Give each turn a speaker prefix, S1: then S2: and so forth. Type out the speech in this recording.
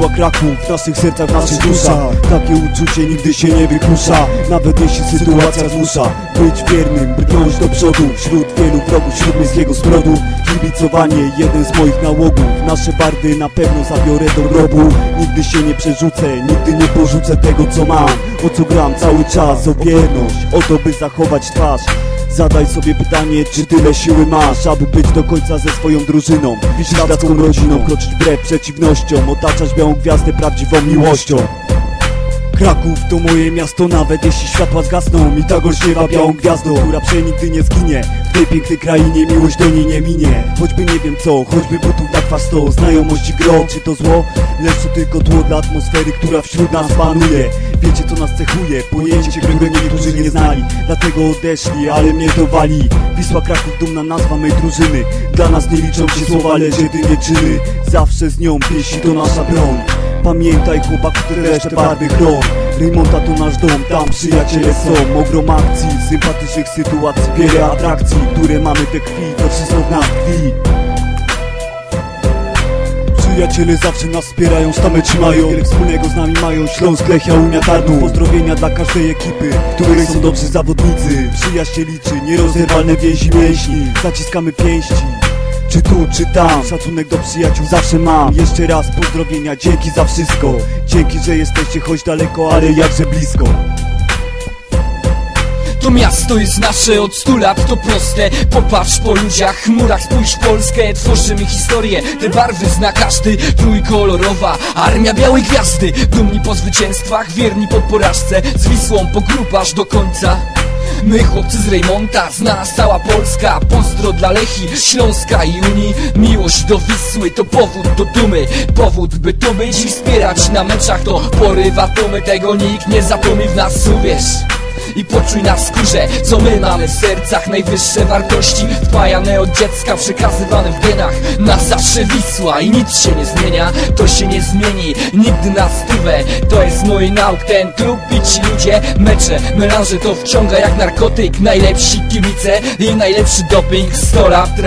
S1: W naszych sercach, w naszych duszach Takie uczucie nigdy się nie wykusza Nawet jeśli sytuacja zmusza Być wiernym, brnąć do przodu. Wśród wielu wrogów, wśród miejskiego sprodu Kibicowanie, jeden z moich nałogów. Nasze barwy na pewno zabiorę do grobu. Nigdy się nie przerzucę, nigdy nie porzucę tego co mam. O co gram cały czas, o wierność O to by zachować twarz Zadaj sobie pytanie, czy tyle siły masz Aby być do końca ze swoją drużyną? Wiślacką rodziną, kroczyć wbrew przeciwnościom Otaczać białą gwiazdę prawdziwą miłością. Kraków to moje miasto, nawet jeśli światła zgasną I ta olśniewa białą gwiazdą, która przenigdy nie zginie. W tej pięknej krainie miłość do niej nie minie. Choćby nie wiem co, choćby butów na twarz sto Znajomości gro, czy to zło? Lecz to tylko tło dla atmosfery, która wśród nas panuje co nas cechuje, pojęcie, którego niektórzy nie znali Dlatego odeszli, ale mnie to wali Wisła Kraków, dumna nazwa mej drużyny. Dla nas nie liczą się słowa, lecz jedynie czyny. Zawsze z nią pieśni to nasza broń. Pamiętaj chłopak, które resztę barwy chrom Rejmonta to nasz dom, tam przyjaciele są. Ogrom akcji, sympatycznych sytuacji Wiele atrakcji, które mamy te krwi To wszystko w nas krwi Przyjaciele zawsze nas wspierają, stamy trzymają. Wiele wspólnego z nami mają Śląsk, Lechia, Unia, Tarnów. Pozdrowienia dla każdej ekipy, której są dobrzy zawodnicy. Przyjaźń się liczy, nierozerwalne więzi mięśni. Zaciskamy pięści czy tu, czy tam. Szacunek do przyjaciół zawsze mam. Jeszcze raz pozdrowienia, dzięki za wszystko. Dzięki, że jesteście choć daleko, ale jakże blisko
S2: To miasto jest nasze od stu lat, to proste. Popatrz po ludziach, chmurach, spójrz Polskę Tworzymy historię, te barwy zna każdy Trójkolorowa, armia białej gwiazdy. Dumni po zwycięstwach, wierni po porażce. Z Wisłą po grupaż do końca. My chłopcy z Rejmonta, zna nas cała Polska. Pozdro dla Lechi, Śląska i Unii. Miłość do Wisły to powód do dumy. Powód by tu być i wspierać na meczach. To porywa tłumy, tego nikt nie zapomni w nas uwierz i poczuj na skórze, co my mamy w sercach. Najwyższe wartości wpajane od dziecka Przekazywane w genach. Na zawsze Wisła i nic się nie zmienia To się nie zmieni, nigdy na stówę To jest mój nauk, ten klub i ci ludzie Mecze, melanże to wciąga jak narkotyk. Najlepsi kibice i najlepszy doping. 100 lat